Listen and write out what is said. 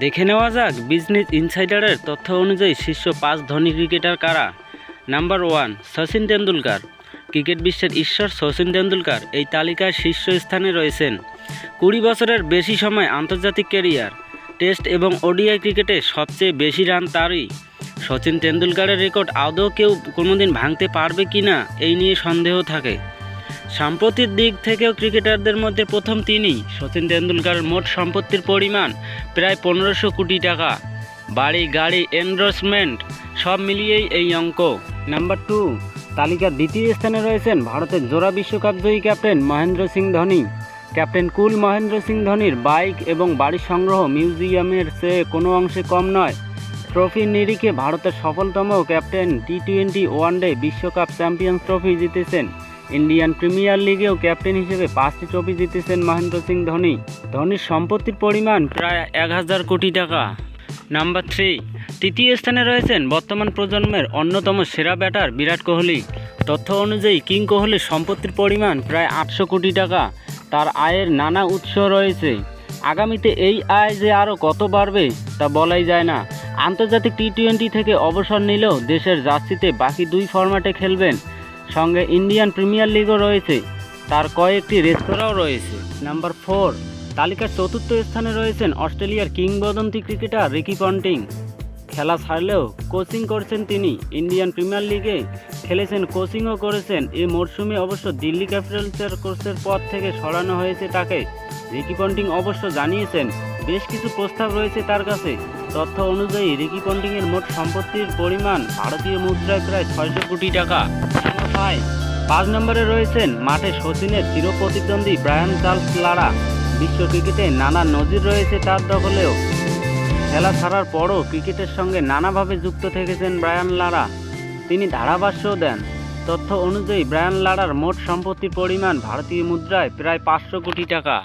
দেখে নেওয়া যাক বিজনেস ইনসাইডারের তথ্য অনুযায়ী শীর্ষ পাঁচ ধনী ক্রিকেটার কারা? Number one Sachin Tendulkar. Cricket বিশ্বের ঈশ্বর সচিন তেন্ডুলকার এই তালিকায় শীর্ষ স্থানে রয়েছেন। কুড়ি বছরের বেশি সময় আন্তর্জাতিক ক্যারিয়ার টেস্ট এবং ওডিআই ক্রিকেটে সবচেয়ে বেশি রান তারই। সচিন তেন্ডুলকারের রেকর্ড আদৌ কেউ কোনোদিন ভাঙতে পারবে কি না এই নিয়ে সন্দেহ থাকে। সাম্প্রতিক দিক থেকেও ক্রিকেটারদের মধ্যে প্রথম তিনি সচিন তেন্ডুলকারের মোট সম্পত্তির পরিমাণ প্রায় পনেরোশো কোটি টাকা। বাড়ি, গাড়ি এনডোর্সমেন্ট সব মিলিয়েই এই অঙ্ক। নাম্বার টু তালিকার দ্বিতীয় স্থানে রয়েছেন ভারতের জোড়া বিশ্বকাপ জয়ী captain Mahendra Singh Dhoni. Captain cool Mahendra Singh ধোনির বাইক এবং বাড়ি সংগ্রহ মিউজিয়ামের চেয়ে কোনো অংশে কম নয়। ট্রফির নিরিখে ভারতের সফলতম captain T twenty one day বিশ্বকাপ চ্যাম্পিয়ন্স ট্রফি জিতেছেন ইন্ডিয়ান প্রিমিয়ার লিগেও ক্যাপ্টেন হিসেবে পাঁচটি ট্রফি জিতেছেন মহেন্দ্র সিং ধোনি। ধোনির সম্পত্তির পরিমাণ প্রায় এক হাজার কোটি টাকা। নাম্বার থ্রি, তৃতীয় স্থানে রয়েছেন বর্তমান প্রজন্মের অন্যতম সেরা ব্যাটার বিরাট কোহলি। তথ্য অনুযায়ী, কিং কোহলির সম্পত্তির পরিমাণ প্রায় আটশো কোটি টাকা। তার আয়ের নানা উৎস রয়েছে। আগামীতে এই আয় যে আরও কত বাড়বে, তা বলাই যায় না। আন্তর্জাতিক টি টোয়েন্টি থেকে অবসর নিলেও দেশের জার্সিতে বাকি দুই ফরম্যাটে খেলবেন সঙ্গে ইন্ডিয়ান প্রিমিয়ার লিগও রয়েছে। তার কয়েকটি রেস্তোরাঁও রয়েছে। নাম্বার ফোর, তালিকার চতুর্থ স্থানে রয়েছেন অস্ট্রেলিয়ার কিংবদন্তি ক্রিকেটার রিকি পন্টিং। খেলা ছাড়লেও কোচিং করছেন তিনি। ইন্ডিয়ান প্রিমিয়ার লিগে খেলেছেন, কোচিংও করেছেন। এই মরশুমে অবশ্য দিল্লি ক্যাপিটালসের কোর্সের পদ থেকে সরানো হয়েছে তাকে। রিকি পন্টিং অবশ্য জানিয়েছেন, বেশ কিছু প্রস্তাব রয়েছে তার কাছে। তথ্য অনুযায়ী রিকি পন্টিংয়ের মোট সম্পত্তির পরিমাণ ভারতীয় মুদ্রায় প্রায় ছয়শো কোটি টাকা। ফাইভ পাঁচ নম্বরে রয়েছেন মাঠে শচীনের চির প্রতিদ্বন্দ্বী ব্রায়ান চার্লস লারা। বিশ্ব ক্রিকেটে নানা নজির রয়েছে তার দখলেও। খেলা ছাড়ার পরও ক্রিকেটের সঙ্গে নানাভাবে যুক্ত থেকেছেন ব্রায়ান লারা। তিনি ধারাভাষ্য দেন, তথ্য অনুযায়ী ব্রায়ান লারার মোট সম্পত্তির পরিমাণ ভারতীয় মুদ্রায় প্রায় পাঁচশো কোটি টাকা।